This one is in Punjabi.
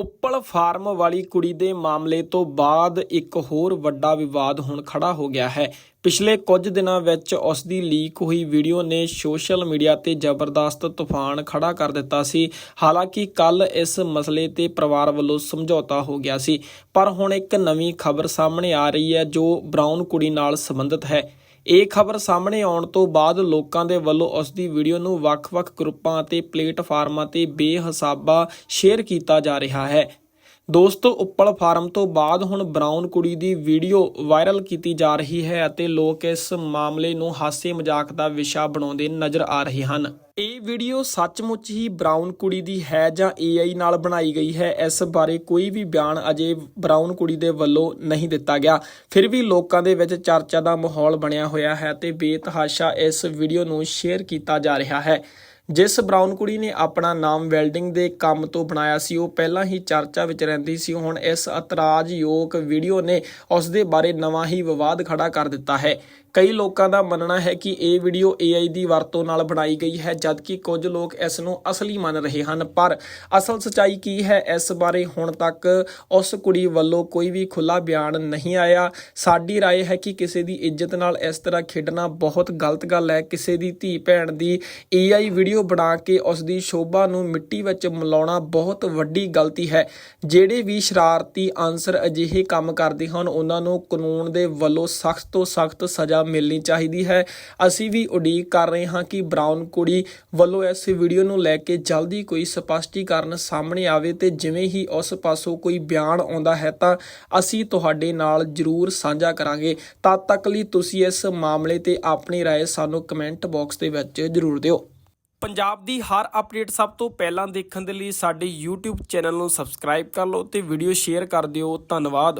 ਉੱਪਲ ਫਾਰਮ ਵਾਲੀ ਕੁੜੀ ਦੇ ਮਾਮਲੇ ਤੋਂ ਬਾਅਦ ਇੱਕ ਹੋਰ ਵੱਡਾ ਵਿਵਾਦ ਹੁਣ ਖੜਾ ਹੋ ਗਿਆ ਹੈ। ਪਿਛਲੇ ਕੁਝ ਦਿਨਾਂ ਵਿੱਚ ਉਸ ਦੀ ਲੀਕ ਹੋਈ ਵੀਡੀਓ ਨੇ ਸੋਸ਼ਲ ਮੀਡੀਆ ਤੇ ਜ਼ਬਰਦਸਤ ਤੂਫਾਨ ਖੜਾ ਕਰ ਦਿੱਤਾ ਸੀ। ਹਾਲਾਂਕਿ ਕੱਲ ਇਸ ਮਸਲੇ ਤੇ ਪਰਿਵਾਰ ਵੱਲੋਂ ਸਮਝੌਤਾ ਹੋ ਗਿਆ ਸੀ। ਪਰ ਹੁਣ ਇੱਕ ਨਵੀਂ ਖਬਰ ਸਾਹਮਣੇ ਆ ਰਹੀ ਹੈ ਜੋ ਬ੍ਰਾਊਨ ਕੁੜੀ ਨਾਲ ਸੰਬੰਧਿਤ ਹੈ। ਇਹ ਖਬਰ ਸਾਹਮਣੇ ਆਉਣ ਤੋਂ ਬਾਅਦ ਲੋਕਾਂ ਦੇ ਵੱਲੋਂ ਉਸ ਦੀ ਵੀਡੀਓ ਨੂੰ ਵੱਖ-ਵੱਖ ਗਰੁੱਪਾਂ ਅਤੇ ਪਲੇਟਫਾਰਮਾਂ ਤੇ ਬੇਹਿਸਾਬਾ ਸ਼ੇਅਰ ਕੀਤਾ ਜਾ ਰਿਹਾ ਹੈ। ਦੋਸਤੋ, ਉੱਪਲ ਫਾਰਮ ਤੋਂ ਬਾਅਦ ਹੁਣ ਬਰਾਊਨ ਕੁੜੀ ਦੀ ਵੀਡੀਓ ਵਾਇਰਲ ਕੀਤੀ ਜਾ ਰਹੀ ਹੈ ਅਤੇ ਲੋਕ ਇਸ ਮਾਮਲੇ ਨੂੰ ਹਾਸੇ ਮਜ਼ਾਕ ਦਾ ਵਿਸ਼ਾ ਬਣਾਉਂਦੇ ਨਜ਼ਰ ਆ ਰਹੇ ਹਨ। ਇਹ ਵੀਡੀਓ ਸੱਚਮੁੱਚ ਹੀ ਬਰਾਊਨ ਕੁੜੀ ਦੀ ਹੈ ਜਾਂ AI ਨਾਲ ਬਣਾਈ ਗਈ ਹੈ, ਇਸ ਬਾਰੇ ਕੋਈ ਵੀ ਬਿਆਨ ਅਜੇ ਬਰਾਊਨ ਕੁੜੀ ਦੇ ਵੱਲੋਂ ਨਹੀਂ ਦਿੱਤਾ ਗਿਆ। ਫਿਰ ਵੀ ਲੋਕਾਂ ਦੇ ਵਿੱਚ ਚਰਚਾ ਦਾ ਮਾਹੌਲ ਬਣਿਆ ਹੋਇਆ ਹੈ ਤੇ ਬੇਤਹਾਸ਼ਾ ਇਸ ਵੀਡੀਓ ਨੂੰ ਸ਼ੇਅਰ ਕੀਤਾ ਜਾ ਰਿਹਾ ਹੈ। ਜਿਸ ਬਰਾਊਨ ਕੁੜੀ ਨੇ ਆਪਣਾ ਨਾਮ ਵੈਲਡਿੰਗ ਦੇ ਕੰਮ ਤੋਂ ਬਣਾਇਆ ਸੀ, ਉਹ ਪਹਿਲਾਂ ਹੀ ਚਰਚਾ ਵਿੱਚ ਰਹਿੰਦੀ ਸੀ। ਹੁਣ ਇਸ ਇਤਰਾਜ਼ਯੋਗ ਵੀਡੀਓ ਨੇ ਉਸ ਦੇ ਬਾਰੇ ਨਵਾਂ ਹੀ ਵਿਵਾਦ ਖੜਾ ਕਰ ਦਿੱਤਾ ਹੈ। ਕਈ ਲੋਕਾਂ ਦਾ ਮੰਨਣਾ ਹੈ ਕਿ ਇਹ ਵੀਡੀਓ AI ਦੀ ਵਰਤੋਂ ਨਾਲ ਬਣਾਈ ਗਈ ਹੈ ਜਦਕਿ ਕੁਝ ਲੋਕ ਇਸ ਨੂੰ ਅਸਲੀ ਮੰਨ ਰਹੇ ਹਨ ਪਰ ਅਸਲ ਸਚਾਈ ਕੀ ਹੈ ਇਸ ਬਾਰੇ ਹੁਣ ਤੱਕ ਉਸ ਕੁੜੀ ਵੱਲੋਂ ਕੋਈ ਵੀ ਖੁੱਲਾ ਬਿਆਨ ਨਹੀਂ ਆਇਆ ਸਾਡੀ رائے ਹੈ ਕਿ ਕਿਸੇ ਦੀ ਇੱਜ਼ਤ ਨਾਲ ਇਸ ਤਰ੍ਹਾਂ ਖੇਡਣਾ ਬਹੁਤ ਗਲਤ ਗੱਲ ਹੈ ਕਿਸੇ ਦੀ ਧੀ ਭੈਣ ਦੀ AI ਵੀਡੀਓ ਬਣਾ ਕੇ ਉਸ ਦੀ ਸ਼ੋਭਾ ਨੂੰ ਮਿੱਟੀ ਵਿੱਚ ਮਿਲਾਉਣਾ ਬਹੁਤ ਵੱਡੀ ਗਲਤੀ ਹੈ ਜਿਹੜੇ ਵੀ ਸ਼ਰਾਰਤੀ ਅਨਸਰ ਅਜਿਹੇ ਕੰਮ ਕਰਦੇ ਹਨ ਉਹਨਾਂ ਨੂੰ ਕਾਨੂੰਨ ਦੇ ਵੱਲੋਂ ਸਖਤ ਤੋਂ ਸਖਤ ਸਜ਼ਾ ਮਿਲਣੀ ਚਾਹੀਦੀ ਹੈ ਅਸੀਂ ਵੀ ਉਡੀਕ ਕਰ ਰਹੇ ਹਾਂ ਕਿ ਬ੍ਰਾਊਨ ਕੁੜੀ ਵੱਲੋਂ ਇਸ ਵੀਡੀਓ ਨੂੰ ਲੈ ਕੇ ਜਲਦੀ ਕੋਈ ਸਪਸ਼ਟੀਕਰਨ ਸਾਹਮਣੇ ਆਵੇ ਤੇ ਜਿਵੇਂ ਹੀ ਉਸ ਪਾਸੋਂ ਕੋਈ ਬਿਆਨ ਆਉਂਦਾ ਹੈ ਤਾਂ ਅਸੀਂ ਤੁਹਾਡੇ ਨਾਲ ਜਰੂਰ ਸਾਂਝਾ ਕਰਾਂਗੇ ਤਦ ਤੱਕ ਲਈ ਤੁਸੀਂ ਇਸ ਮਾਮਲੇ ਤੇ ਆਪਣੀ رائے ਸਾਨੂੰ ਕਮੈਂਟ ਬਾਕਸ ਦੇ ਵਿੱਚ ਜਰੂਰ ਦਿਓ ਪੰਜਾਬ ਦੀ ਹਰ ਅਪਡੇਟ ਸਭ ਤੋਂ ਪਹਿਲਾਂ ਦੇਖਣ ਦੇ ਲਈ ਸਾਡੇ YouTube ਚੈਨਲ ਨੂੰ ਸਬਸਕ੍ਰਾਈਬ ਕਰ ਲਓ ਤੇ ਵੀਡੀਓ ਸ਼ੇਅਰ ਕਰ ਦਿਓ ਧੰਨਵਾਦ